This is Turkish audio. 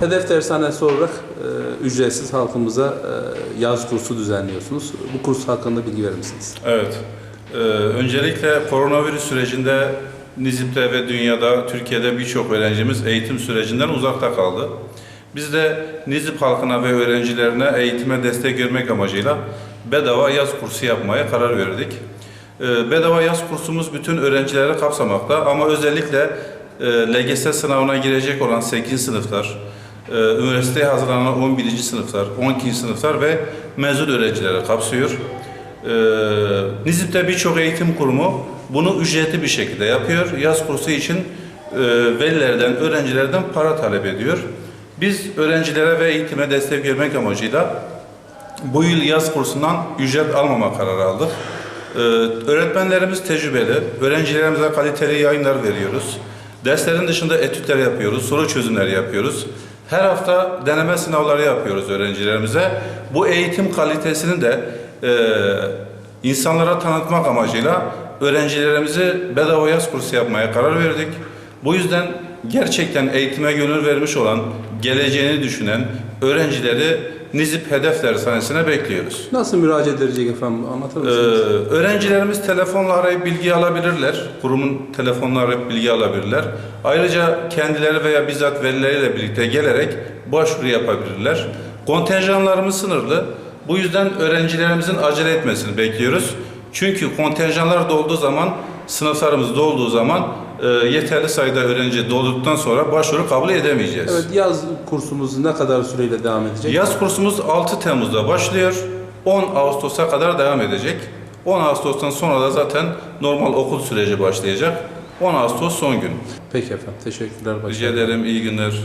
Hedef Dershanesi olarak e, ücretsiz halkımıza e, yaz kursu düzenliyorsunuz. Bu kurs hakkında bilgi verir misiniz? Evet. Ee, öncelikle koronavirüs sürecinde Nizip'te ve dünyada, Türkiye'de birçok öğrencimiz eğitim sürecinden uzakta kaldı. Biz de Nizip halkına ve öğrencilerine eğitime destek vermek amacıyla bedava yaz kursu yapmaya karar verdik. Ee, bedava yaz kursumuz bütün öğrencileri kapsamakta ama özellikle e, LGS sınavına girecek olan 8. sınıflar, e, üniversiteye hazırlanan 11. sınıflar, 12. sınıflar ve mezun öğrencileri kapsıyor. Ee, Nizip'te birçok eğitim kurumu bunu ücretli bir şekilde yapıyor. Yaz kursu için e, velilerden, öğrencilerden para talep ediyor. Biz öğrencilere ve eğitime destek vermek amacıyla bu yıl yaz kursundan ücret almama kararı aldık. Ee, öğretmenlerimiz tecrübeli, öğrencilerimize kaliteli yayınlar veriyoruz. Derslerin dışında etütler yapıyoruz, soru çözümleri yapıyoruz. Her hafta deneme sınavları yapıyoruz öğrencilerimize. Bu eğitim kalitesini de e, insanlara tanıtmak amacıyla öğrencilerimizi bedava yaz kursu yapmaya karar verdik. Bu yüzden gerçekten eğitime gönül vermiş olan, geleceğini düşünen öğrencileri Nizip Hedef Dershanesi'ne bekliyoruz. Nasıl müracaat edilecek efendim? Anlatır Ee, mısınız? öğrencilerimiz telefonla arayıp bilgi alabilirler. Kurumun telefonla arayıp bilgi alabilirler. Ayrıca kendileri veya bizzat velileriyle birlikte gelerek başvuru yapabilirler. Kontenjanlarımız sınırlı. Bu yüzden öğrencilerimizin acele etmesini bekliyoruz. Çünkü kontenjanlar dolduğu zaman, sınıflarımız dolduğu zaman e, yeterli sayıda öğrenci dolduktan sonra başvuru kabul edemeyeceğiz. Evet, yaz kursumuz ne kadar süreyle devam edecek? Yaz kursumuz 6 Temmuz'da başlıyor. 10 Ağustos'a kadar devam edecek. 10 Ağustos'tan sonra da zaten normal okul süreci başlayacak. 10 Ağustos son gün. Peki efendim, teşekkürler. Rica başarılar. ederim. iyi günler.